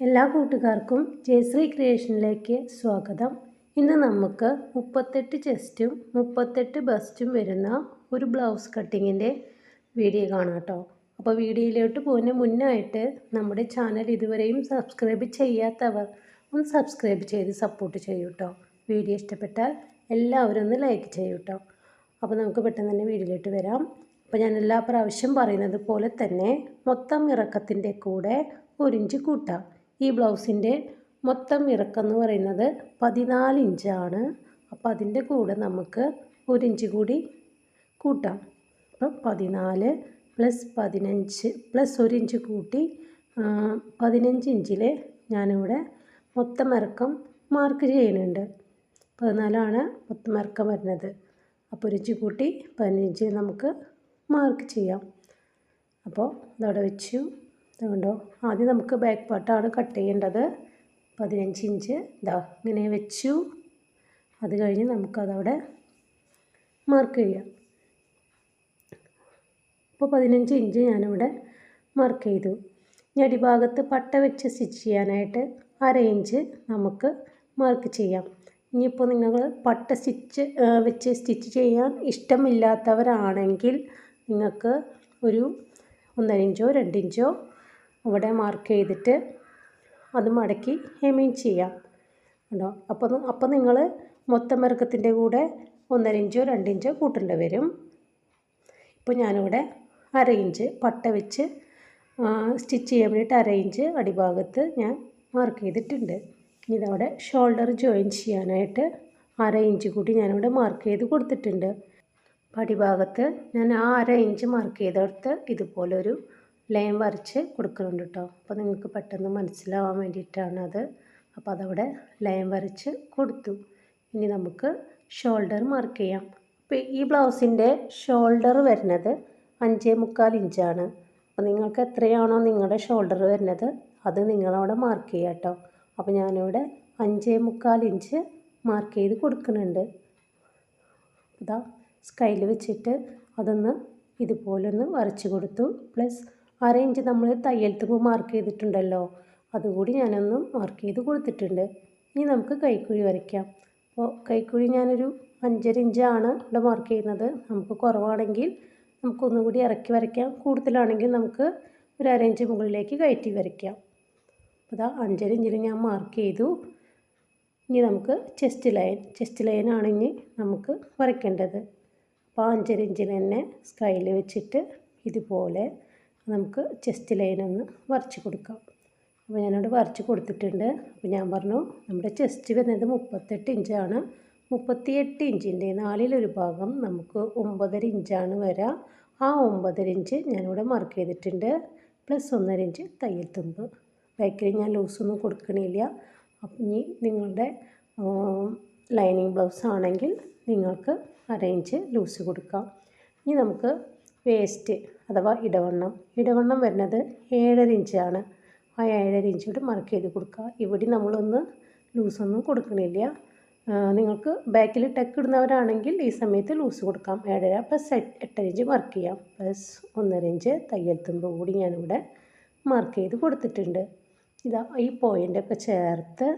എല്ലാ കൂട്ടുകാർക്കും ജയശ്രീ ക്രിയേഷനിലേക്ക് സ്വാഗതം. ഇന്ന് നമുക്ക് മുപ്പത്തെട്ട് ചെസ്റ്റും മുപ്പത്തെട്ട് ബസ്റ്റും വരുന്ന ഒരു ബ്ലൗസ് കട്ടിങ്ങിന്റെ വീഡിയോ കാണാം കേട്ടോ. അപ്പോൾ വീഡിയോയിലോട്ട് പോകുന്ന മുന്നായിട്ട് നമ്മുടെ ചാനൽ ഇതുവരെയും സബ്സ്ക്രൈബ് ചെയ്യാത്തവർ ഒന്ന് സബ്സ്ക്രൈബ് ചെയ്ത് സപ്പോർട്ട് ചെയ്യൂ കേട്ടോ. വീഡിയോ ഇഷ്ടപ്പെട്ടാൽ എല്ലാവരും ഒന്ന് ലൈക്ക് ചെയ്യൂ കേട്ടോ. അപ്പോൾ നമുക്ക് പെട്ടെന്ന് തന്നെ വീഡിയോയിലോട്ട് വരാം. അപ്പോൾ ഞാൻ എല്ലാ പ്രാവശ്യം പറയുന്നത് പോലെ തന്നെ മൊത്തം ഇറക്കത്തിന്റെ കൂടെ ഒരു ഇഞ്ച് കൂട്ടാം. ഈ ബ്ലൗസിന്റെ മൊത്തം ഇറക്കം എന്ന് പറയുന്നത് പതിനാല് ഇഞ്ചാണ്. അപ്പോൾ അതിന്റെ കൂടെ നമുക്ക് ഒരു ഇഞ്ച് കൂടി കൂട്ടാം. അപ്പം പതിനാല് പ്ലസ് പതിനഞ്ച് പ്ലസ് ഒരു ഇഞ്ച് കൂട്ടി പതിനഞ്ച് ഇഞ്ചിൽ ഞാനിവിടെ മൊത്തം ഇറക്കം മാർക്ക് ചെയ്യുന്നുണ്ട്. പതിനാലാണ് മൊത്തം ഇറക്കം വരുന്നത്. അപ്പോൾ ഒരു ഇഞ്ച് കൂട്ടി പതിനഞ്ച് നമുക്ക് മാർക്ക് ചെയ്യാം. അപ്പോൾ അതവിടെ വെച്ചു. അതുകൊണ്ടോ ആദ്യം നമുക്ക് ബാക്ക് പാർട്ടാണ് കട്ട് ചെയ്യേണ്ടത്. പതിനഞ്ച് ഇഞ്ച് ഇതാ ഇങ്ങനെ വെച്ചു. അത് കഴിഞ്ഞ് നമുക്കതവിടെ മാർക്ക് ചെയ്യാം. അപ്പോൾ പതിനഞ്ച് ഇഞ്ച് ഞാനിവിടെ മാർക്ക് ചെയ്തു. ഇനി അടിഭാഗത്ത് പട്ട വെച്ച് സ്റ്റിച്ച് ചെയ്യാനായിട്ട് അര ഇഞ്ച് നമുക്ക് മാർക്ക് ചെയ്യാം. ഇനിയിപ്പോൾ നിങ്ങൾ പട്ട സ്റ്റിച്ച് വെച്ച് സ്റ്റിച്ച് ചെയ്യാൻ ഇഷ്ടമില്ലാത്തവരാണെങ്കിൽ നിങ്ങൾക്ക് ഒരു ഒന്നര ഇഞ്ചോ രണ്ട് ഇഞ്ചോ അവിടെ മാർക്ക് ചെയ്തിട്ട് അത് മടക്കി ഹെമ്മിങ് ചെയ്യാം. കേട്ടോ അപ്പോൾ അപ്പോൾ നിങ്ങൾ മൊത്തം ഇറക്കത്തിന്റെ കൂടെ ഒന്നര ഇഞ്ചോ രണ്ട് ഇഞ്ചോ കൂട്ടേണ്ടി വരും. ഇപ്പോൾ ഞാനിവിടെ അര ഇഞ്ച് പട്ട വെച്ച് സ്റ്റിച്ച് ചെയ്യാൻ വേണ്ടിയിട്ട് അര ഇഞ്ച് അടിഭാഗത്ത് ഞാൻ മാർക്ക് ചെയ്തിട്ടുണ്ട്. ഇതവിടെ ഷോൾഡർ ജോയിൻ ചെയ്യാനായിട്ട് അര ഇഞ്ച് കൂടി ഞാനിവിടെ മാർക്ക് ചെയ്ത് കൊടുത്തിട്ടുണ്ട്. അടിഭാഗത്ത് ഞാൻ ആ അര ഇഞ്ച് മാർക്ക് ചെയ്തെടുത്ത് ഇതുപോലൊരു ലൈൻ വരച്ച് കൊടുക്കുന്നുണ്ട് കേട്ടോ അപ്പോൾ നിങ്ങൾക്ക് പെട്ടെന്ന് മനസ്സിലാവാൻ വേണ്ടിയിട്ടാണ് അത്. അപ്പോൾ അതവിടെ ലൈൻ വരച്ച് കൊടുത്തു. ഇനി നമുക്ക് ഷോൾഡർ മാർക്ക് ചെയ്യാം. അപ്പോൾ ഈ ബ്ലൗസിന്റെ ഷോൾഡർ വരുന്നത് അഞ്ചേ മുക്കാൽ ഇഞ്ചാണ്. അപ്പോൾ നിങ്ങൾക്ക് എത്രയാണോ നിങ്ങളുടെ ഷോൾഡർ വരുന്നത് അത് നിങ്ങളവിടെ മാർക്ക് ചെയ്യുക കേട്ടോ അപ്പോൾ ഞാനിവിടെ അഞ്ചേ മുക്കാൽ ഇഞ്ച് മാർക്ക് ചെയ്ത് കൊടുക്കുന്നുണ്ട്. ഇതാ സ്കൈൽ വെച്ചിട്ട് അതൊന്ന് ഇതുപോലൊന്ന് വരച്ച് കൊടുത്തു. പ്ലസ് അര ഇഞ്ച് നമ്മൾ തയ്യൽ തുമ്പ് മാർക്ക് ചെയ്തിട്ടുണ്ടല്ലോ. അതുകൂടി ഞാനൊന്ന് മാർക്ക് ചെയ്ത് കൊടുത്തിട്ടുണ്ട്. ഇനി നമുക്ക് കൈക്കുഴി വരയ്ക്കാം. അപ്പോൾ കൈക്കുഴി ഞാനൊരു അഞ്ചര ഇഞ്ചാണ് ഇവിടെ മാർക്ക് ചെയ്യുന്നത്. നമുക്ക് കുറവാണെങ്കിൽ നമുക്കൊന്നുകൂടി ഇറക്കി വരയ്ക്കാം. കൂടുതലാണെങ്കിൽ നമുക്ക് ഒരു അര ഇഞ്ച് മുകളിലേക്ക് കയറ്റി വരയ്ക്കാം. അപ്പോൾ അതാ അഞ്ചര ഇഞ്ചിൽ ഞാൻ മാർക്ക് ചെയ്തു. ഇനി നമുക്ക് ചെസ്റ്റ് ലൈൻ ചെസ്റ്റ് ലൈനാണ് ഇനി നമുക്ക് വരയ്ക്കേണ്ടത്. അപ്പോൾ അഞ്ചര ഇഞ്ചിൽ തന്നെ സ്കൈൽ വെച്ചിട്ട് ഇതുപോലെ നമുക്ക് ചെസ്റ്റ് ലൈൻ ഒന്ന് വരച്ച് കൊടുക്കാം. അപ്പോൾ ഞാനവിടെ വരച്ച് കൊടുത്തിട്ടുണ്ട്. അപ്പോൾ ഞാൻ പറഞ്ഞു നമ്മുടെ ചെസ്റ്റ് വരുന്നത് മുപ്പത്തെട്ട് ഇഞ്ചാണ് മുപ്പത്തിയെട്ട് ഇഞ്ചിന്റെ നാലിലൊരു ഭാഗം നമുക്ക് ഒമ്പതര ഇഞ്ചാണ് വരിക. ആ ഒമ്പതര ഇഞ്ച് ഞാനിവിടെ മാർക്ക് ചെയ്തിട്ടുണ്ട്. പ്ലസ് ഒന്നര ഇഞ്ച് തയ്യൽ തുമ്പ്. ബാക്കിൽ ഞാൻ ലൂസൊന്നും കൊടുക്കണില്ല. അപ്പം ഇനി നിങ്ങളുടെ ലൈനിങ് ബ്ലൗസ് ആണെങ്കിൽ നിങ്ങൾക്ക് അര ഇഞ്ച് ലൂസ് കൊടുക്കാം. ഇനി നമുക്ക് വേസ്റ്റ് അഥവാ ഇടവണ്ണം. ഇടവണ്ണം വരുന്നത് ഏഴര ഇഞ്ചാണ് ആ ഏഴര ഇഞ്ച് കൂടി മാർക്ക് ചെയ്ത് കൊടുക്കുക. ഇവിടെ നമ്മളൊന്ന് ലൂസൊന്നും കൊടുക്കണില്ല. നിങ്ങൾക്ക് ബാക്കിൽ ടെക്ക് ഇടുന്നവരാണെങ്കിൽ ഈ സമയത്ത് ലൂസ് കൊടുക്കാം. ഏഴര പ്ലസ് എട്ടര ഇഞ്ച് മാർക്ക് ചെയ്യാം. പ്ലസ് ഒന്നര ഇഞ്ച് തയ്യൽ തുമ്പ് കൂടി ഞാനിവിടെ മാർക്ക് ചെയ്ത് കൊടുത്തിട്ടുണ്ട്. ഇതാ ഈ പോയിന്റൊക്കെ ചേർത്ത്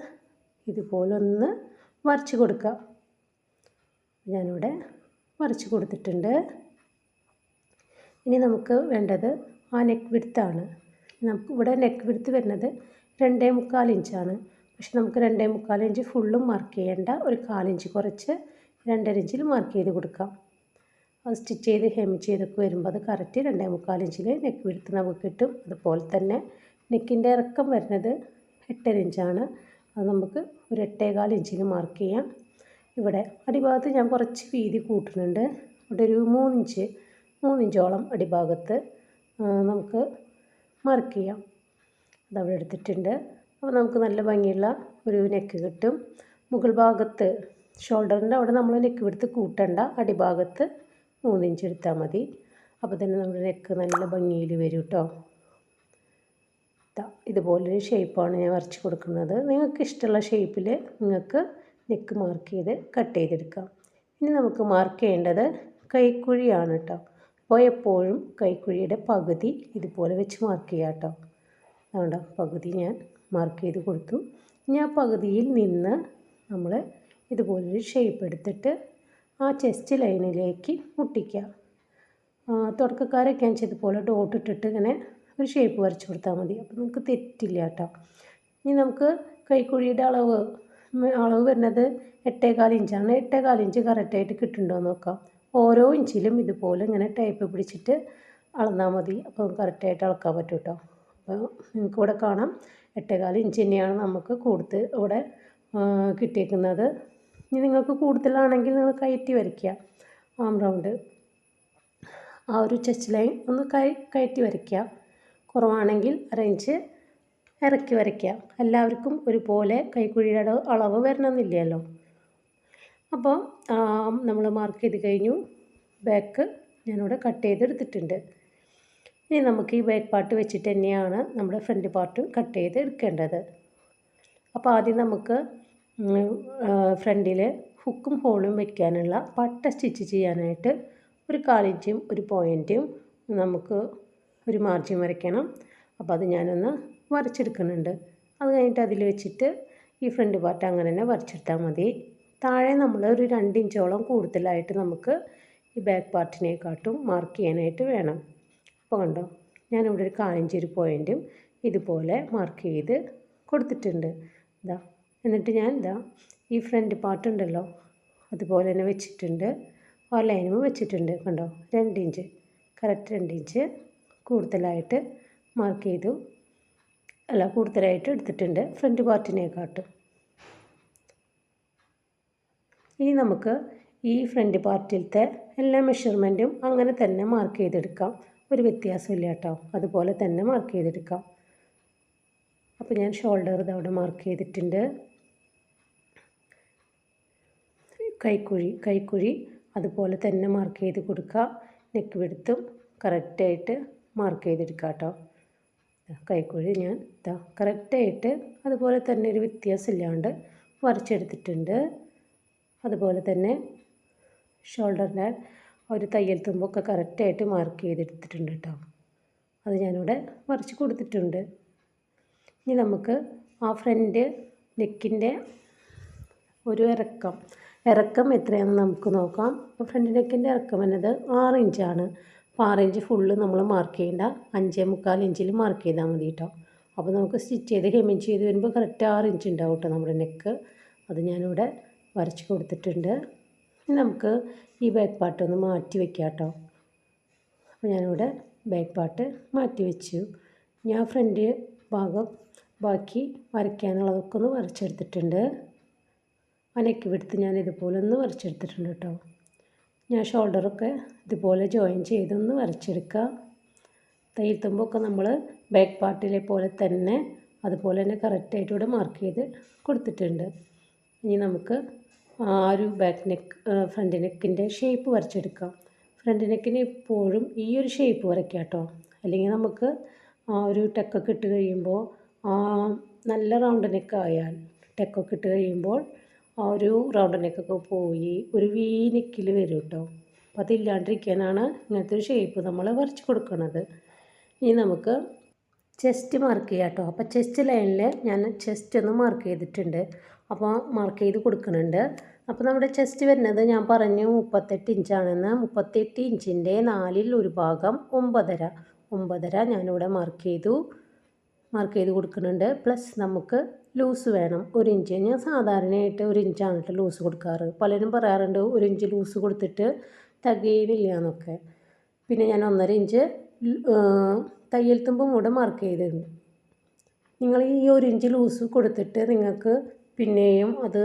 ഇതുപോലൊന്ന് വരച്ച് കൊടുക്കുക. ഞാനിവിടെ വരച്ച് കൊടുത്തിട്ടുണ്ട്. ഇനി നമുക്ക് വേണ്ടത് ആ നെക്ക് വിടുത്താണ് നമുക്ക് ഇവിടെ നെക്ക് വിടുത്ത് വരുന്നത് രണ്ടേ മുക്കാൽ ഇഞ്ചാണ് പക്ഷെ നമുക്ക് രണ്ടേ മുക്കാൽ ഇഞ്ച് ഫുള്ളും മാർക്ക് ചെയ്യേണ്ട ഒരു കാലിഞ്ച് കുറച്ച് രണ്ടര ഇഞ്ചിൽ മാർക്ക് ചെയ്ത് കൊടുക്കാം. അത് സ്റ്റിച്ച് ചെയ്ത് ഹെം ചെയ്തൊക്കെ വരുമ്പോൾ അത് കറക്റ്റ് രണ്ടേ മുക്കാൽ ഇഞ്ചിൽ നെക്ക് വിടുത്ത് നമുക്ക് കിട്ടും. അതുപോലെ തന്നെ നെക്കിന്റെ ഇറക്കം വരുന്നത് എട്ടര ഇഞ്ചാണ് അത് നമുക്ക് ഒരു എട്ടേകാൽ ഇഞ്ചിൽ മാർക്ക് ചെയ്യാം. ഇവിടെ അടിഭാഗത്ത് ഞാൻ കുറച്ച് വീതി കൂട്ടുന്നുണ്ട്. ഇവിടെ ഒരു മൂന്നിഞ്ച് മൂന്നിഞ്ചോളം അടിഭാഗത്ത് നമുക്ക് മാർക്ക് ചെയ്യാം. അതവിടെ എടുത്തിട്ടുണ്ട്. അപ്പോൾ നമുക്ക് നല്ല ഭംഗിയുള്ള ഒരു നെക്ക് കിട്ടും. മുകൾ ഭാഗത്ത് ഷോൾഡറിന്റെ അവിടെ നമ്മൾ നെക്ക് എടുത്ത് കൂട്ടണ്ട. അടിഭാഗത്ത് മൂന്നിഞ്ച് എടുത്താൽ മതി. അപ്പോൾ തന്നെ നമ്മുടെ നെക്ക് നല്ല ഭംഗിയിൽ വരും കേട്ടോ ഇതുപോലൊരു ഷേപ്പാണ് ഞാൻ വരച്ച് കൊടുക്കുന്നത്. നിങ്ങൾക്ക് ഇഷ്ടമുള്ള ഷേപ്പിൽ നിങ്ങൾക്ക് നെക്ക് മാർക്ക് ചെയ്ത് കട്ട് ചെയ്തെടുക്കാം. ഇനി നമുക്ക് മാർക്ക് ചെയ്യേണ്ടത് കൈക്കുഴിയാണ് കേട്ടോ അപ്പോൾ എപ്പോഴും കൈക്കുഴിയുടെ പകുതി ഇതുപോലെ വെച്ച് മാർക്ക് ചെയ്യാം കേട്ടോ. അതുകൊണ്ട് പകുതി ഞാൻ മാർക്ക് ചെയ്ത് കൊടുത്തു. ഇനി ആ പകുതിയിൽ നിന്ന് നമ്മൾ ഇതുപോലൊരു ഷേപ്പ് എടുത്തിട്ട് ആ ചെസ്റ്റ് ലൈനിലേക്ക് മുട്ടിക്കുക. തുടക്കക്കാരൊക്കെ വെച്ചാൽ ഇതുപോലെ ഡോട്ട് ഇട്ടിട്ട് ഇങ്ങനെ ഒരു ഷേപ്പ് വരച്ച് കൊടുത്താൽ മതി. അപ്പോൾ നമുക്ക് തെറ്റില്ല കേട്ടോ. ഇനി നമുക്ക് കൈക്കുഴിയുടെ അളവ് അളവ് വരുന്നത് എട്ടേകാൽ ഇഞ്ചാണ്. എട്ടേകാൽ ഇഞ്ച് കറക്റ്റായിട്ട് കിട്ടുന്നുണ്ടോ നോക്കാം. ഓരോ ഇഞ്ചിലും ഇതുപോലെ ഇങ്ങനെ ടൈപ്പ് പിടിച്ചിട്ട് അളന്നാൽ മതി. അപ്പോൾ കറക്റ്റായിട്ട് അളക്കാൻ പറ്റും കേട്ടോ അപ്പോൾ നിങ്ങൾക്ക് ഇവിടെ കാണാം. എട്ടേകാൽ ഇഞ്ച് തന്നെയാണ് നമുക്ക് കൂടുതൽ ഇവിടെ കിട്ടിയേക്കുന്നത്. ഇനി നിങ്ങൾക്ക് കൂടുതലാണെങ്കിൽ നിങ്ങൾ കയറ്റി വരയ്ക്കുക. Arm round. ആ ഒരു ചെസ്റ്റ് ലൈൻ ഒന്ന് കയറ്റി വരയ്ക്കുക. കുറവാണെങ്കിൽ അരയിഞ്ച് ഇറക്കി വരയ്ക്കുക. എല്ലാവർക്കും ഒരുപോലെ കൈക്കുഴിയുടെ അളവ് വരണമെന്നില്ലല്ലോ. അപ്പോൾ നമ്മൾ മാർക്ക് ചെയ്ത് കഴിഞ്ഞു. ബാക്ക് ഞാനിവിടെ കട്ട് ചെയ്തെടുത്തിട്ടുണ്ട്. ഇനി നമുക്ക് ഈ ബാക്ക് പാർട്ട് വെച്ചിട്ട് തന്നെയാണ് നമ്മുടെ ഫ്രണ്ട് പാർട്ട് കട്ട് ചെയ്ത് എടുക്കേണ്ടത്. അപ്പോൾ ആദ്യം നമുക്ക് ഫ്രണ്ടിൽ ഹുക്കും ഹോളും വയ്ക്കാനുള്ള പട്ട സ്റ്റിച്ച് ചെയ്യാനായിട്ട് ഒരു കാലിഞ്ചും ഒരു പോയിന്റും നമുക്ക് ഒരു മാർജിൻ വരയ്ക്കണം. അപ്പോൾ അത് ഞാനൊന്ന് വരച്ചെടുക്കുന്നുണ്ട്. അത് കഴിഞ്ഞിട്ട് അതിൽ വെച്ചിട്ട് ഈ ഫ്രണ്ട് പാർട്ട് അങ്ങനെ തന്നെ വരച്ചെടുത്താൽ മതി. താഴെ നമ്മൾ ഒരു രണ്ട് ഇഞ്ചോളം കൂടുതലായിട്ട് നമുക്ക് ഈ ബാക്ക് പാർട്ടിനെക്കാട്ടും മാർക്ക് ചെയ്യാനായിട്ട് വേണം. അപ്പോൾ കണ്ടോ ഞാനിവിടെ ഒരു കാലിഞ്ച് ഒരു പോയിന്റും ഇതുപോലെ മാർക്ക് ചെയ്ത് കൊടുത്തിട്ടുണ്ട്. ഇതാ എന്നിട്ട് ഞാൻ ഇതാ ഈ ഫ്രണ്ട് പാർട്ട് ഉണ്ടല്ലോ അതുപോലെ തന്നെ വെച്ചിട്ടുണ്ട്. ആ ലൈനും വെച്ചിട്ടുണ്ട് കണ്ടോ രണ്ട് ഇഞ്ച് കറക്റ്റ് രണ്ട് ഇഞ്ച് കൂടുതലായിട്ട് മാർക്ക് ചെയ്തു. അല്ല കൂടുതലായിട്ട് എടുത്തിട്ടുണ്ട് ഫ്രണ്ട് പാർട്ടിനെക്കാട്ടും ഇനി നമുക്ക് ഈ ഫ്രണ്ട് പാർട്ടിലത്തെ എല്ലാ മെഷർമെന്റും അങ്ങനെ തന്നെ മാർക്ക് ചെയ്തെടുക്കാം. ഒരു വ്യത്യാസമില്ല കേട്ടോ. അതുപോലെ തന്നെ മാർക്ക് ചെയ്തെടുക്കാം. അപ്പോൾ ഞാൻ ഷോൾഡർ ഇതവിടെ മാർക്ക് ചെയ്തിട്ടുണ്ട്. കൈക്കുഴി കൈക്കുഴി അതുപോലെ തന്നെ മാർക്ക് ചെയ്ത് കൊടുക്കുക. നെക്ക് വെടുത്തും കറക്റ്റായിട്ട് മാർക്ക് ചെയ്തെടുക്കുക കേട്ടോ. കൈക്കുഴി ഞാൻ ഇതാ കറക്റ്റായിട്ട് അതുപോലെ തന്നെ ഒരു വ്യത്യാസമില്ലാണ്ട് വരച്ചെടുത്തിട്ടുണ്ട്. അതുപോലെ തന്നെ ഷോൾഡറിന്റെ ഒരു തയ്യൽ തുമ്പൊക്കെ കറക്റ്റായിട്ട് മാർക്ക് ചെയ്തെടുത്തിട്ടുണ്ട് കേട്ടോ അത് ഞാനിവിടെ വരച്ച് കൊടുത്തിട്ടുണ്ട്. ഇനി നമുക്ക് ആ ഫ്രണ്ട് നെക്കിന്റെ ഒരു ഇറക്കം. ഇറക്കം എത്രയാണെന്ന് നമുക്ക് നോക്കാം. അപ്പോൾ ഫ്രണ്ട് നെക്കിന്റെ ഇറക്കം എന്നത് ആറ് ഇഞ്ചാണ് അപ്പോൾ ആറ് ഇഞ്ച് ഫുള്ള് നമ്മൾ മാർക്ക് ചെയ്യേണ്ട അഞ്ചേ മുക്കാൽ ഇഞ്ചിൽ മാർക്ക് ചെയ്താൽ മതി കേട്ടോ അപ്പോൾ നമുക്ക് സ്റ്റിച്ച് ചെയ്ത് ഹെമിങ് ചെയ്ത് വരുമ്പോൾ കറക്റ്റ് ആറ് ഇഞ്ച് ഉണ്ടാവും കേട്ടോ നമ്മുടെ നെക്ക് അത് ഞാനിവിടെ വരച്ച് കൊടുത്തിട്ടുണ്ട്. നമുക്ക് ഈ ബാക്ക് പാർട്ട് ഒന്ന് മാറ്റി വെക്കാം കേട്ടോ അപ്പോൾ ഞാനിവിടെ ബാക്ക് പാർട്ട് മാറ്റി വെച്ചു. ഞാൻ ഫ്രണ്ട് ഭാഗം ബാക്കി വരയ്ക്കാനുള്ളതൊക്കെ ഒന്ന് വരച്ചെടുത്തിട്ടുണ്ട്. അനക്കി വിടുത്ത് ഞാൻ ഇതുപോലെ ഒന്ന് വരച്ചെടുത്തിട്ടുണ്ട് കേട്ടോ. ഞാൻ ഷോൾഡറൊക്കെ ഇതുപോലെ ജോയിൻ ചെയ്തൊന്ന് വരച്ചെടുക്കുക തയ്യൽ തുമ്പൊക്കെ നമ്മൾ ബാക്ക് പാർട്ടിലെ പോലെ തന്നെ അതുപോലെ തന്നെ കറക്റ്റായിട്ട് ഇവിടെ മാർക്ക് ചെയ്ത് കൊടുത്തിട്ടുണ്ട്. ഇനി നമുക്ക് ആ ഒരു ബാക്ക് നെക്ക് ഫ്രണ്ട് നെക്കിന്റെ ഷേപ്പ് വരച്ചെടുക്കാം ഫ്രണ്ട് നെക്കിന് എപ്പോഴും ഈ ഒരു ഷേപ്പ് വരയ്ക്കാം കേട്ടോ അല്ലെങ്കിൽ നമുക്ക് ആ ഒരു ടെക്കൊക്കെ ഇട്ട് കഴിയുമ്പോൾ നല്ല റൗണ്ട് നെക്ക് ആയാൽ ടെക്കൊക്കെ ഇട്ട് കഴിയുമ്പോൾ ആ ഒരു റൗണ്ട് നെക്കൊക്കെ പോയി ഒരു വി നെക്കിൽ വരും കേട്ടോ അപ്പോൾ അതില്ലാണ്ടിരിക്കാനാണ് ഇങ്ങനത്തെ ഒരു ഷേപ്പ് നമ്മൾ വരച്ച് കൊടുക്കുന്നത് ഇനി നമുക്ക് ചെസ്റ്റ് മാർക്ക് ചെയ്യാം കേട്ടോ അപ്പോൾ ചെസ്റ്റ് ലൈനിൽ ഞാൻ ചെസ്റ്റ് ഒന്ന് മാർക്ക് ചെയ്തിട്ടുണ്ട്. അപ്പോൾ മാർക്ക് ചെയ്ത് കൊടുക്കുന്നുണ്ട്. അപ്പോൾ നമ്മുടെ ചെസ്റ്റ് വരുന്നത് ഞാൻ പറഞ്ഞു മുപ്പത്തെട്ട് ഇഞ്ചാണെന്ന് മുപ്പത്തെട്ട് ഇഞ്ചിന്റെ നാലിൽ ഒരു ഭാഗം ഒമ്പതര. ഒമ്പതര ഞാനിവിടെ മാർക്ക് ചെയ്തു. മാർക്ക് ചെയ്ത് കൊടുക്കുന്നുണ്ട്. പ്ലസ് നമുക്ക് ലൂസ് വേണം. ഒരു ഇഞ്ച് ഞാൻ സാധാരണയായിട്ട് ഒരു ഇഞ്ചാണ് കേട്ടോ ലൂസ് കൊടുക്കാറ്. പലരും പറയാറുണ്ട് ഒരു ഇഞ്ച് ലൂസ് കൊടുത്തിട്ട് തികയില്ല എന്നൊക്കെ പിന്നെ ഞാൻ ഒന്നര ഇഞ്ച് തയ്യൽ തുമ്പും കൂടെ മാർക്ക് ചെയ്തിട്ടുണ്ട് നിങ്ങൾ ഈ ഒരു ഇഞ്ച് ലൂസ് കൊടുത്തിട്ട് നിങ്ങൾക്ക് പിന്നെയും അത്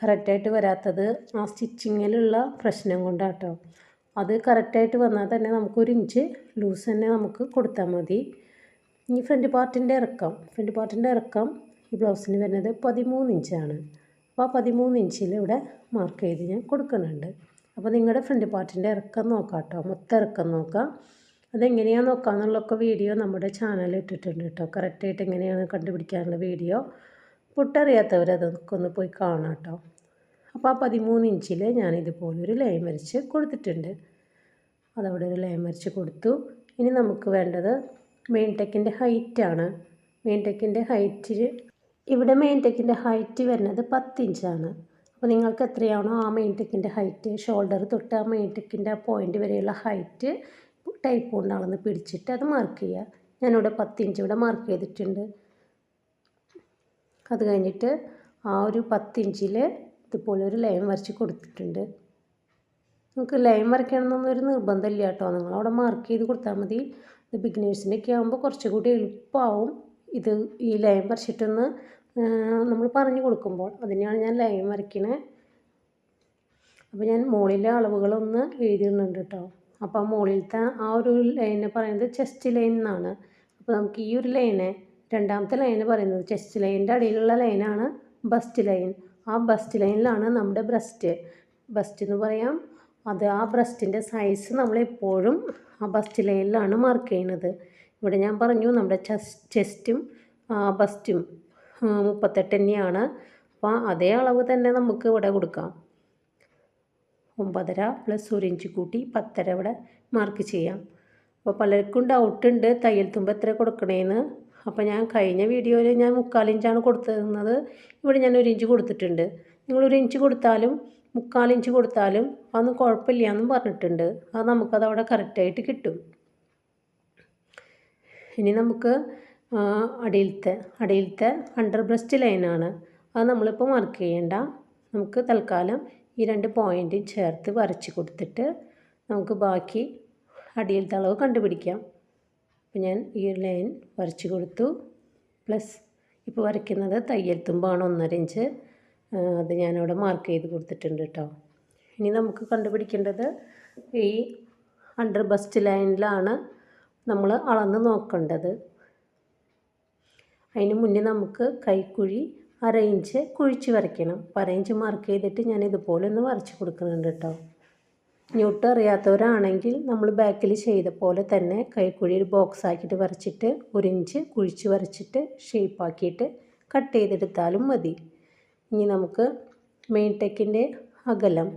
കറക്റ്റായിട്ട് വരാത്തത് ആ സ്റ്റിച്ചിങ്ങിലുള്ള പ്രശ്നം കൊണ്ടാണ് കേട്ടോ അത് കറക്റ്റായിട്ട് വന്നാൽ തന്നെ നമുക്കൊരു ഇഞ്ച് ലൂസ് തന്നെ നമുക്ക് കൊടുത്താൽ മതി. ഇനി ഫ്രണ്ട് പാർട്ടിന്റെ ഇറക്കം. ഫ്രണ്ട് പാർട്ടിന്റെ ഇറക്കം ഈ ബ്ലൗസിന് വരുന്നത് പതിമൂന്ന് ഇഞ്ചാണ് അപ്പോൾ ആ പതിമൂന്ന് ഇഞ്ചിൽ ഇവിടെ മാർക്ക് ചെയ്ത് ഞാൻ കൊടുക്കുന്നുണ്ട്. അപ്പോൾ നിങ്ങളുടെ ഫ്രണ്ട് പാർട്ടിന്റെ ഇറക്കം നോക്കാം കേട്ടോ മൊത്തം ഇറക്കം നോക്കാം. അതെങ്ങനെയാണ് നോക്കാമെന്നുള്ളൊക്കെ വീഡിയോ നമ്മുടെ ചാനലിൽ ഇട്ടിട്ടുണ്ട് കേട്ടോ കറക്റ്റായിട്ട് എങ്ങനെയാണ് കണ്ടുപിടിക്കാനുള്ള വീഡിയോ പൊട്ടറിയാത്തവർ അതൊക്കെ ഒന്ന് പോയി കാണാം കേട്ടോ. അപ്പോൾ ആ പതിമൂന്ന് ഇഞ്ചിൽ ഞാൻ ഇതുപോലൊരു ലൈൻ വരച്ച് കൊടുത്തിട്ടുണ്ട്. അതവിടെ ഒരു ലൈൻ വരച്ച് കൊടുത്തു. ഇനി നമുക്ക് വേണ്ടത് മെയിൻ ടെക്കിന്റെ ഹൈറ്റാണ് മെയിൻ ടെക്കിന്റെ ഹൈറ്റിൽ ഇവിടെ മെയിൻ ടെക്കിന്റെ ഹൈറ്റ് വരുന്നത് പത്ത് ഇഞ്ചാണ് അപ്പോൾ നിങ്ങൾക്ക് എത്രയാണോ ആ മെയിൻ ടെക്കിന്റെ ഹൈറ്റ് ഷോൾഡർ തൊട്ട് ആ മെയിൻ ടെക്കിന്റെ ആ പോയിന്റ് വരെയുള്ള ഹൈറ്റ് ടൈപ്പ് കൊണ്ട് പിടിച്ചിട്ട് അത് മാർക്ക് ചെയ്യുക. ഞാനിവിടെ പത്ത് ഇഞ്ച് ഇവിടെ മാർക്ക് ചെയ്തിട്ടുണ്ട്. അത് കഴിഞ്ഞിട്ട് ആ ഒരു പത്തിഞ്ചിൽ ഇതുപോലെ ഒരു ലൈൻ വരച്ച് കൊടുത്തിട്ടുണ്ട്. നിങ്ങൾക്ക് ലൈൻ വരയ്ക്കണമെന്നൊന്നും ഒരു നിർബന്ധമില്ല കേട്ടോ. നിങ്ങളവിടെ മാർക്ക് ചെയ്ത് കൊടുത്താൽ മതി. ഇത് ബിഗിനേഴ്സിന്റെയൊക്കെ ആകുമ്പോൾ കുറച്ചുകൂടി എളുപ്പമാവും ഇത് ഈ ലൈൻ വരച്ചിട്ടൊന്ന് നമ്മൾ പറഞ്ഞു കൊടുക്കുമ്പോൾ. അതിനെയാണ് ഞാൻ ലൈൻ വരയ്ക്കണേ. അപ്പോൾ ഞാൻ മുകളിലെ അളവുകളൊന്ന് എഴുതിയിടുന്നുണ്ട് കേട്ടോ. അപ്പോൾ മുകളിലത്തെ ആ ഒരു ലൈനെ പറയുന്നത് ചെസ്റ്റ് ലൈൻ എന്നാണ്. അപ്പോൾ നമുക്ക് ഈ ഒരു ലൈന് രണ്ടാമത്തെ ലൈൻ പറയുന്നത് ചെസ്റ്റ് ലൈനിന്റെ അടിയിലുള്ള ലൈനാണ് ബസ്റ്റ് ലൈൻ. ആ ബസ്റ്റ് ലൈനിലാണ് നമ്മുടെ ബ്രസ്റ്റ്. ബസ്റ്റ് എന്ന് പറയാം. അത് ആ ബ്രസ്റ്റിന്റെ സൈസ് നമ്മളെപ്പോഴും ആ ബസ്റ്റ് ലൈനിലാണ് മാർക്ക് ചെയ്യുന്നത്. ഇവിടെ ഞാൻ പറഞ്ഞു നമ്മുടെ ചെസ് ചെസ്റ്റും ബസ്റ്റും മുപ്പത്തെട്ട് തന്നെയാണ്. അപ്പോൾ അതേ അളവ് തന്നെ നമുക്ക് ഇവിടെ കൊടുക്കാം. ഒമ്പതര പ്ലസ് ഒരു ഇഞ്ച് കൂട്ടി പത്തര ഇവിടെ മാർക്ക് ചെയ്യാം. അപ്പോൾ പലർക്കും ഡൗട്ടുണ്ട് തയ്യൽ തുമ്പ് എത്ര കൊടുക്കണേന്ന്. അപ്പോൾ ഞാൻ കഴിഞ്ഞ വീഡിയോയിൽ ഞാൻ മുക്കാലിഞ്ചാണ് കൊടുത്തിരുന്നത്. ഇവിടെ ഞാൻ ഒരു ഇഞ്ച് കൊടുത്തിട്ടുണ്ട്. നിങ്ങൾ ഒരു ഇഞ്ച് കൊടുത്താലും മുക്കാലിഞ്ച് കൊടുത്താലും അതൊന്നും കുഴപ്പമില്ല എന്നും പറഞ്ഞിട്ടുണ്ട്. അത് നമുക്കത് അവിടെ കറക്റ്റായിട്ട് കിട്ടും. ഇനി നമുക്ക് അടിയിലത്തെ അടിയിലത്തെ അണ്ടർ ബ്രസ്റ്റ് ലൈനാണ് അത് നമ്മളിപ്പോൾ മാർക്ക് ചെയ്യേണ്ട. നമുക്ക് തൽക്കാലം ഈ രണ്ട് പോയിന്റും ചേർത്ത് വരച്ച് കൊടുത്തിട്ട് നമുക്ക് ബാക്കി അടിയിലത്തെ അളവ് കണ്ടുപിടിക്കാം. അപ്പോൾ ഞാൻ ഈ ഒരു ലൈൻ വരച്ചു കൊടുത്തു. പ്ലസ് ഇപ്പോൾ വരയ്ക്കുന്നത് തയ്യൽ തുമ്പാണ് ഒന്നര ഇഞ്ച്. അത് ഞാനവിടെ മാർക്ക് ചെയ്ത് കൊടുത്തിട്ടുണ്ട് കേട്ടോ ഇനി നമുക്ക് കണ്ടുപിടിക്കേണ്ടത് ഈ അണ്ടർ ബസ്റ്റ് ലൈനിലാണ് നമ്മൾ അളന്ന് നോക്കേണ്ടത്. അതിന് മുന്നേ നമുക്ക് കൈക്കുഴി അര ഇഞ്ച് കുഴിച്ച് വരയ്ക്കണം. അപ്പോൾ അര ഇഞ്ച് മാർക്ക് ചെയ്തിട്ട് ഞാൻ ഇതുപോലെ ഒന്ന് വരച്ച് കൊടുക്കുന്നുണ്ട് കേട്ടോ ന്യൂട്ട് അറിയാത്തവരാണെങ്കിൽ നമ്മൾ ബാക്കിൽ ചെയ്ത പോലെ തന്നെ കൈക്കുഴി ഒരു ബോക്സ് ആക്കിയിട്ട് വരച്ചിട്ട് ഒരു ഇഞ്ച് കുഴിച്ച് വരച്ചിട്ട് ഷേപ്പാക്കിയിട്ട് കട്ട് ചെയ്തെടുത്താലും മതി. ഇനി നമുക്ക് മെയിൻ ടെക്കിന്റെ അകലം.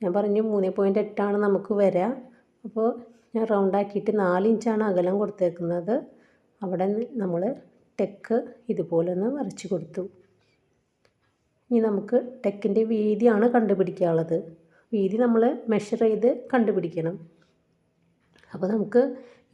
ഞാൻ പറഞ്ഞു മൂന്ന് പോയിന്റ് എട്ടാണ് നമുക്ക് വരിക അപ്പോൾ ഞാൻ റൗണ്ടാക്കിയിട്ട് നാല് ഇഞ്ചാണ് അകലം കൊടുത്തേക്കുന്നത്. അവിടെ നമ്മൾ ടെക്ക് ഇതുപോലെ ഒന്ന് വരച്ച് കൊടുത്തു. ഇനി നമുക്ക് ടെക്കിന്റെ വീതിയാണ് കണ്ടുപിടിക്കാനുള്ളത്. വീതി നമ്മൾ മെഷർ ചെയ്ത് കണ്ടുപിടിക്കണം. അപ്പോൾ നമുക്ക്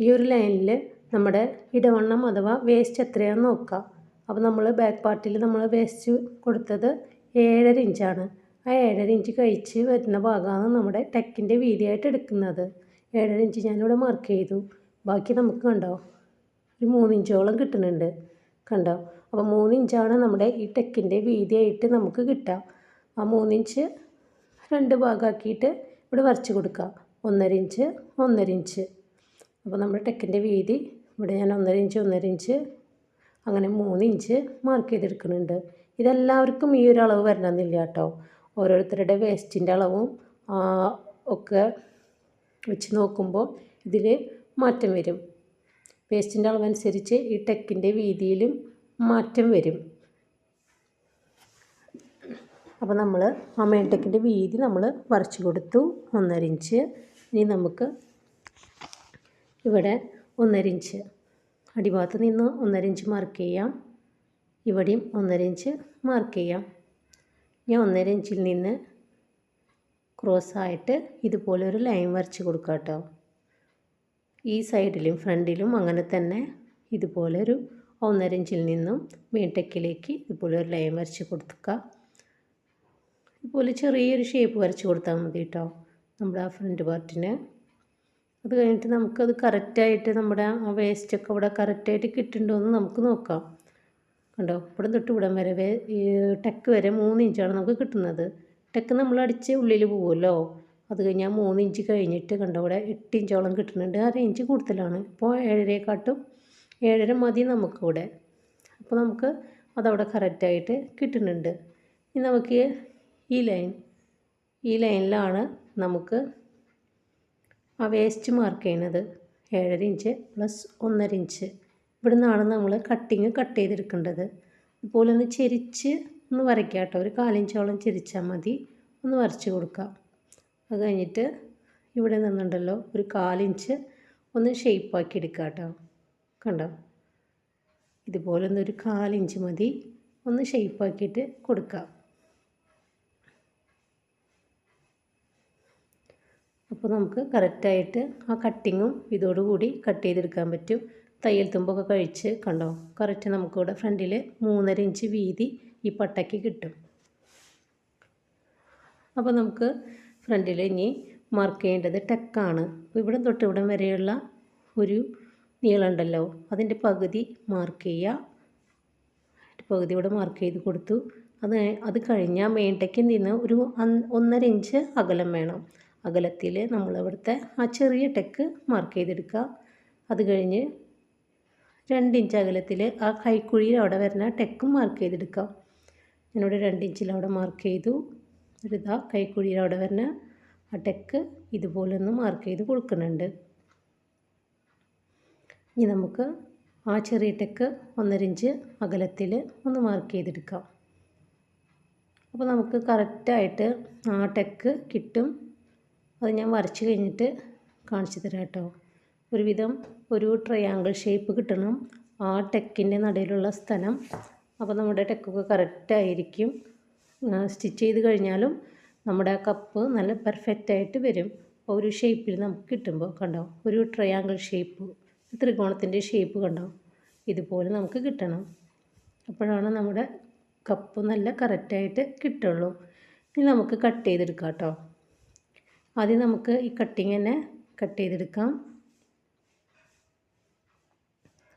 ഈ ഒരു ലൈനിൽ നമ്മുടെ ഇടവണ്ണം അഥവാ വേസ്റ്റ് എത്രയാണെന്ന് നോക്കാം. അപ്പോൾ നമ്മൾ ബാക്ക് പാർട്ടിൽ നമ്മൾ വേസ്റ്റ് കൊടുത്തത് ഏഴര ഇഞ്ചാണ് ആ ഏഴര ഇഞ്ച് കഴിച്ച് വരുന്ന ഭാഗമാണ് നമ്മുടെ ടെക്കിന്റെ വീതിയായിട്ട് എടുക്കുന്നത്. ഏഴര ഇഞ്ച് ഞാനിവിടെ മാർക്ക് ചെയ്തു. ബാക്കി നമുക്ക് കണ്ടോ? ഒരു മൂന്നിഞ്ചോളം കിട്ടുന്നുണ്ട്. കണ്ടോ? അപ്പോൾ മൂന്നിഞ്ചാണ് നമ്മുടെ ഈ ടെക്കിന്റെ വീതിയായിട്ട് നമുക്ക് കിട്ടുക ആ മൂന്നിഞ്ച് രണ്ട് ഭാഗമാക്കിയിട്ട് ഇവിടെ വരച്ച് കൊടുക്കുക. ഒന്നര ഇഞ്ച് ഒന്നര ഇഞ്ച്. അപ്പോൾ നമ്മുടെ ടെക്കിന്റെ വീതി ഇവിടെ ഞാൻ ഒന്നര ഇഞ്ച് ഒന്നര ഇഞ്ച് അങ്ങനെ മൂന്ന് ഇഞ്ച് മാർക്ക് ചെയ്തെടുക്കുന്നുണ്ട്. ഇതെല്ലാവർക്കും ഈ ഒരു അളവ് വരണമെന്നില്ല കേട്ടോ. ഓരോരുത്തരുടെ വേസ്റ്റിന്റെ അളവും ഒക്കെ വെച്ച് നോക്കുമ്പോൾ ഇതിൽ മാറ്റം വരും. വേസ്റ്റിന്റെ അളവനുസരിച്ച് ഈ ടെക്കിന്റെ വീതിയിലും മാറ്റം വരും. അപ്പോൾ നമ്മൾ ആ മേട്ടക്കിന്റെ വീതി നമ്മൾ വരച്ച് കൊടുത്തു. ഒന്നര ഇഞ്ച്. ഇനി നമുക്ക് ഇവിടെ ഒന്നര ഇഞ്ച്. അടിഭാഗത്ത് നിന്ന് ഒന്നര ഇഞ്ച് മാർക്ക് ചെയ്യാം. ഇവിടെയും ഒന്നര ഇഞ്ച് മാർക്ക് ചെയ്യാം. ഞാൻ ഒന്നര ഇഞ്ചിൽ നിന്ന് ക്രോസ് ആയിട്ട് ഇതുപോലെ ഒരു ലൈൻ വരച്ച് കൊടുക്കാം കേട്ടോ ഈ സൈഡിലും ഫ്രണ്ടിലും അങ്ങനെ തന്നെ ഇതുപോലെ ഒരു ഒന്നര ഇഞ്ചിൽ നിന്നും മീൻടെക്കിലേക്ക് ഇതുപോലെ ഒരു ലൈൻ വരച്ച് കൊടുക്കുക. ഇതുപോലെ ചെറിയൊരു ഷേപ്പ് വരച്ച് കൊടുത്താൽ മതി കേട്ടോ നമ്മുടെ ആ ഫ്രണ്ട് പാർട്ടിന് അത് കഴിഞ്ഞിട്ട് നമുക്കത് കറക്റ്റായിട്ട് നമ്മുടെ ആ വേസ്റ്റൊക്കെ ഇവിടെ കറക്റ്റായിട്ട് കിട്ടുന്നുണ്ടോ എന്ന് നമുക്ക് നോക്കാം. കണ്ടോ? ഇവിടെ തൊട്ട് ഇവിടം വരെ വേ ടെക്ക് വരെ മൂന്ന് ഇഞ്ചാണ് നമുക്ക് കിട്ടുന്നത്. ടെക്ക് നമ്മൾ അടിച്ച് ഉള്ളിൽ പോകുമല്ലോ അത് കഴിഞ്ഞാൽ മൂന്ന് ഇഞ്ച് കഴിഞ്ഞിട്ട് കണ്ടോ ഇവിടെ എട്ട് ഇഞ്ചോളം കിട്ടുന്നുണ്ട്. അര ഇഞ്ച് കൂടുതലാണ്. ഇപ്പോൾ ഏഴരയെക്കാട്ടും ഏഴര മതി നമുക്കിവിടെ. അപ്പോൾ നമുക്ക് അതവിടെ കറക്റ്റായിട്ട് കിട്ടുന്നുണ്ട്. ഇനി നമുക്ക് ഈ ലൈൻ ഈ ലൈനിലാണ് നമുക്ക് ആ വേസ്റ്റ് മാർക്ക് ചെയ്യുന്നത്. ഏഴര ഇഞ്ച് പ്ലസ് ഒന്നര ഇഞ്ച്. ഇവിടെ നിന്നാണ് നമ്മൾ കട്ടിങ് കട്ട് ചെയ്തെടുക്കേണ്ടത്. അതുപോലെ ഒന്ന് ചെരിച്ച് ഒന്ന് വരയ്ക്കാം കേട്ടോ. ഒരു കാലിഞ്ചോളം ചെരിച്ചാൽ മതി. ഒന്ന് വരച്ച് കൊടുക്കാം. അത് കഴിഞ്ഞിട്ട് ഇവിടെ നിന്നുണ്ടല്ലോ ഒരു കാലിഞ്ച് ഒന്ന് ഷേപ്പാക്കി എടുക്കാം കേട്ടോ. കണ്ടോ? ഇതുപോലെ ഒന്നൊരു കാലിഞ്ച് മതി. ഒന്ന് ഷെയ്പ്പാക്കിയിട്ട് കൊടുക്കാം. അപ്പോൾ നമുക്ക് കറക്റ്റായിട്ട് ആ കട്ടിങ്ങും ഇതോടുകൂടി കട്ട് ചെയ്തെടുക്കാൻ പറ്റും. തയ്യൽ തുമ്പൊക്കെ കഴിച്ച് കണ്ടോ? കറക്റ്റ് നമുക്കിവിടെ ഫ്രണ്ടിൽ മൂന്നര ഇഞ്ച് വീതി ഈ പട്ടയ്ക്ക് കിട്ടും. അപ്പോൾ നമുക്ക് ഫ്രണ്ടിൽ ഇനി മാർക്ക് ചെയ്യേണ്ടത് ടെക്കാണ്. അപ്പോൾ ഇവിടെ തൊട്ട് ഇവിടം വരെയുള്ള ഒരു നീളമുണ്ടല്ലോ അതിന്റെ പകുതി മാർക്ക് ചെയ്യുക. പകുതി ഇവിടെ മാർക്ക് ചെയ്ത് കൊടുത്തു. അത് അത് കഴിഞ്ഞാൽ മെയിൻ ടെക്കിൽ നിന്ന് ഒരു ഒന്നര ഇഞ്ച് അകലം വേണം. അകലത്തിൽ നമ്മളിവിടുത്തെ ആ ചെറിയ ടെക്ക് മാർക്ക് ചെയ്തെടുക്കുക. അത് കഴിഞ്ഞ് രണ്ട് ഇഞ്ച് അകലത്തിൽ ആ കൈക്കുഴിയിൽ അവിടെ വരുന്ന ടെക്കും മാർക്ക് ചെയ്തെടുക്കാം ഞാനിവിടെ രണ്ട് ഇഞ്ചിൽ അവിടെ മാർക്ക് ചെയ്തു. ഇതാ കൈക്കുഴിയിൽ അവിടെ വരുന്ന ആ ടെക്ക് ഇതുപോലെ ഒന്ന് മാർക്ക് ചെയ്ത് കൊടുക്കുന്നുണ്ട്. ഇനി നമുക്ക് ആ ചെറിയ ടെക്ക് ഒന്നര ഇഞ്ച് അകലത്തിൽ ഒന്ന് മാർക്ക് ചെയ്തെടുക്കാം. അപ്പോൾ നമുക്ക് കറക്റ്റായിട്ട് ആ ടെക്ക് കിട്ടും. അത് ഞാൻ വരച്ച് കഴിഞ്ഞിട്ട് കാണിച്ചു തരാം കേട്ടോ. ഒരുവിധം ഒരു ട്രയാങ്കിൾ ഷേപ്പ് കിട്ടണം. ആ ടെക്കിന്റെ നടുവിലുള്ള സ്ഥലം. അപ്പോൾ നമ്മുടെ ടെക്കൊക്കെ കറക്റ്റായിരിക്കും സ്റ്റിച്ച് ചെയ്ത് കഴിഞ്ഞാലും നമ്മുടെ ആ കപ്പ് നല്ല പെർഫെക്റ്റ് ആയിട്ട് വരും. ഒരു ഷേപ്പിൽ നമുക്ക് കിട്ടുമ്പോൾ കണ്ടോ? ഒരു ട്രയാങ്കിൾ ഷേപ്പ് ത്രികോണത്തിന്റെ ഷേപ്പ് കണ്ടോ? ഇതുപോലെ നമുക്ക് കിട്ടണം. അപ്പോഴാണ് നമ്മുടെ കപ്പ് നല്ല കറക്റ്റായിട്ട് കിട്ടുള്ളൂ. ഇനി നമുക്ക് കട്ട് ചെയ്തെടുക്കാം കേട്ടോ. ആദ്യം നമുക്ക് ഈ കട്ടിങ് തന്നെ കട്ട് ചെയ്തെടുക്കാം.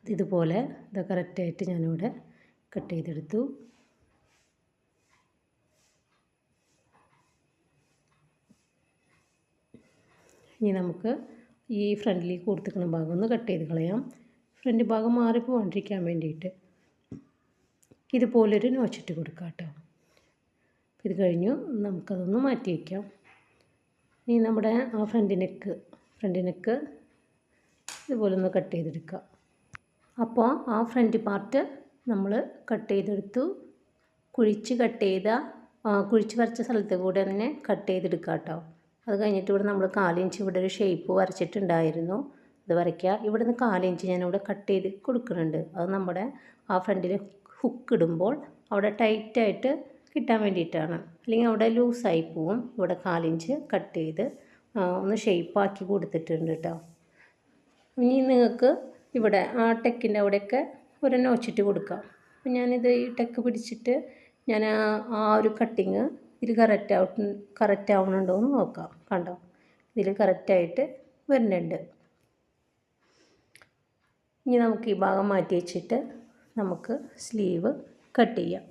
ഇതുപോലെ ഇത് കറക്റ്റായിട്ട് ഞാനിവിടെ കട്ട് ചെയ്തെടുത്തു. ഇനി നമുക്ക് ഈ ഫ്രണ്ടിൽ കൊടുത്തിക്കുന്ന ഭാഗം ഒന്ന് കട്ട് ചെയ്ത് കളയാം. ഫ്രണ്ട് ഭാഗം മാറിപ്പോകാണ്ടിരിക്കാൻ വേണ്ടിയിട്ട് ഇതുപോലൊരു നോച്ചിട്ട് കൊടുക്കാം കേട്ടോ ഇത് കഴിഞ്ഞു നമുക്കതൊന്ന് മാറ്റി വയ്ക്കാം. ഇനി നമ്മുടെ ആ ഫ്രണ്ട് നെക്ക് ഫ്രണ്ട് നെക്ക് ഇതുപോലെ ഒന്ന് കട്ട് ചെയ്തെടുക്കുക. അപ്പോൾ ആ ഫ്രണ്ട് പാർട്ട് നമ്മൾ കട്ട് ചെയ്തെടുത്തു. കുഴിച്ച് കട്ട് ചെയ്ത കുഴിച്ച് വരച്ച സ്ഥലത്ത് കൂടെ തന്നെ കട്ട് ചെയ്തെടുക്കുക കേട്ടോ. അത് കഴിഞ്ഞിട്ട് ഇവിടെ നമ്മൾ കാലിഞ്ച് ഇവിടെ ഒരു ഷേപ്പ് വരച്ചിട്ടുണ്ടായിരുന്നു. അത് വരയ്ക്കുക. ഇവിടെ നിന്ന് കാലിഞ്ച് ഞാനിവിടെ കട്ട് ചെയ്ത് കൊടുക്കുന്നുണ്ട്. അത് നമ്മുടെ ആ ഫ്രണ്ടിൽ ഹുക്ക് ഇടുമ്പോൾ അവിടെ ടൈറ്റായിട്ട് കിട്ടാൻ വേണ്ടിയിട്ടാണ്. അല്ലെങ്കിൽ അവിടെ ലൂസായി പോവും. ഇവിടെ കാലിഞ്ച് കട്ട് ചെയ്ത് ഒന്ന് ഷെയ്പ്പാക്കി കൊടുത്തിട്ടുണ്ട് കേട്ടോ ഇനി നിങ്ങൾക്ക് ഇവിടെ ആ ടെക്കിന്റെ അവിടെയൊക്കെ ഒരു നോച്ചിട്ട് കൊടുക്കാം. അപ്പം ഞാനിത് ഈ ടെക്ക് പിടിച്ചിട്ട് ഞാൻ ആ ഒരു കട്ടിങ് ഇത് കറക്റ്റ് ആവും കറക്റ്റ് ആവുന്നുണ്ടോ എന്ന് നോക്കാം. കണ്ടോ? ഇതിൽ കറക്റ്റായിട്ട് വരുന്നുണ്ട്. ഇനി നമുക്ക് ഈ ഭാഗം മാറ്റി വെച്ചിട്ട് നമുക്ക് സ്ലീവ് കട്ട് ചെയ്യാം.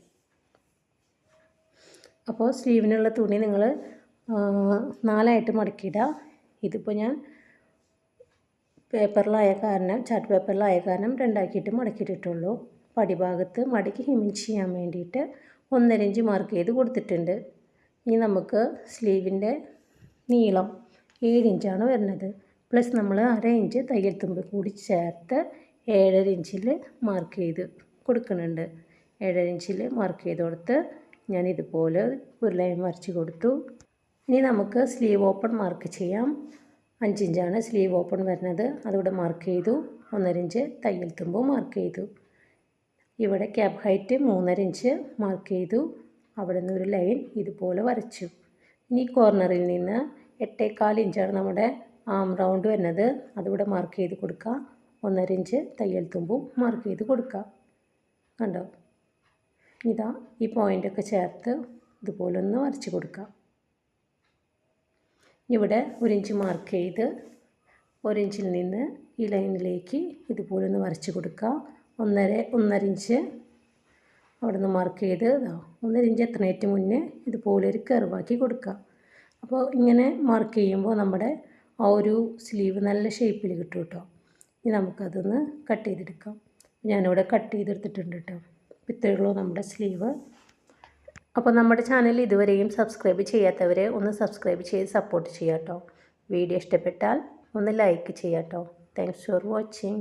അപ്പോൾ സ്ലീവിനുള്ള തുണി നിങ്ങൾ നാലായിട്ട് മടക്കിയിടുക. ഇതിപ്പോൾ ഞാൻ പേപ്പറിലായ കാരണം ചാർട്ട് പേപ്പറിലായ കാരണം രണ്ടാക്കിയിട്ട് മടക്കിയിട്ടിട്ടുള്ളൂ. പടിഭാഗത്ത് മടക്കി ഹിമിങ് ചെയ്യാൻ വേണ്ടിയിട്ട് ഒന്നര ഇഞ്ച് മാർക്ക് ചെയ്ത് കൊടുത്തിട്ടുണ്ട്. ഇനി നമുക്ക് സ്ലീവിന്റെ നീളം ഏഴ് ഇഞ്ചാണ് വരുന്നത്. പ്ലസ് നമ്മൾ അര ഇഞ്ച് തയ്യൽ തുമ്പ് കൂടി ചേർത്ത് ഏഴര ഇഞ്ചിൽ മാർക്ക് ചെയ്ത് കൊടുക്കുന്നുണ്ട്. ഏഴര ഇഞ്ചിൽ മാർക്ക് ചെയ്ത് കൊടുത്ത് ഞാൻ ഇതുപോലെ ഒരു ലൈൻ വരച്ച് കൊടുത്തു. ഇനി നമുക്ക് സ്ലീവ് ഓപ്പൺ മാർക്ക് ചെയ്യാം. അഞ്ചിഞ്ചാണ് സ്ലീവ് ഓപ്പൺ വരുന്നത്. അതിവിടെ മാർക്ക് ചെയ്തു. ഒന്നര ഇഞ്ച് തയ്യൽ തുമ്പ് മാർക്ക് ചെയ്തു. ഇവിടെ ക്യാബ് ഹൈറ്റ് മൂന്നര ഇഞ്ച് മാർക്ക് ചെയ്തു. അവിടെ നിന്ന് ഒരു ലൈൻ ഇതുപോലെ വരച്ചു. ഇനി കോർണറിൽ നിന്ന് എട്ടേക്കാൽ ഇഞ്ചാണ് നമ്മുടെ ആം റൗണ്ട് വരുന്നത്. അതിവിടെ മാർക്ക് ചെയ്ത് കൊടുക്കുക ഒന്നര ഇഞ്ച് തയ്യൽ തുമ്പും മാർക്ക് ചെയ്ത് കൊടുക്കുക കണ്ടോ? ഇതാ ഈ പോയിന്റൊക്കെ ചേർത്ത് ഇതുപോലൊന്ന് വരച്ചു കൊടുക്കുക ഇവിടെ ഒരു ഇഞ്ച് മാർക്ക് ചെയ്ത് ഒരിഞ്ചിൽ നിന്ന് ഈ ലൈനിലേക്ക് ഇതുപോലൊന്ന് വരച്ച് കൊടുക്കുക ഒന്നര ഒന്നര ഇഞ്ച് അവിടെ നിന്ന് മാർക്ക് ചെയ്ത് ഒന്നര ഇഞ്ച് എത്തണേറ്റ് മുന്നേ ഇതുപോലെ ഒരു കർവാക്കി കൊടുക്കുക അപ്പോൾ ഇങ്ങനെ മാർക്ക് ചെയ്യുമ്പോൾ നമ്മുടെ ആ ഒരു സ്ലീവ് നല്ല ഷേപ്പിൽ കിട്ടും കേട്ടോ. ഇനി നമുക്കതൊന്ന് കട്ട് ചെയ്തെടുക്കാം. ഞാനിവിടെ കട്ട് ചെയ്തെടുത്തിട്ടുണ്ട് കേട്ടോ. ഇത്രയുള്ളൂ നമ്മുടെ സ്ലീവ്. അപ്പോൾ നമ്മുടെ ചാനൽ ഇതുവരെയും സബ്സ്ക്രൈബ് ചെയ്യാത്തവരെ ഒന്ന് സബ്സ്ക്രൈബ് ചെയ്ത് സപ്പോർട്ട് ചെയ്യാം കേട്ടോ. വീഡിയോ ഇഷ്ടപ്പെട്ടാൽ ഒന്ന് ലൈക്ക് ചെയ്യാം കേട്ടോ. Thanks for watching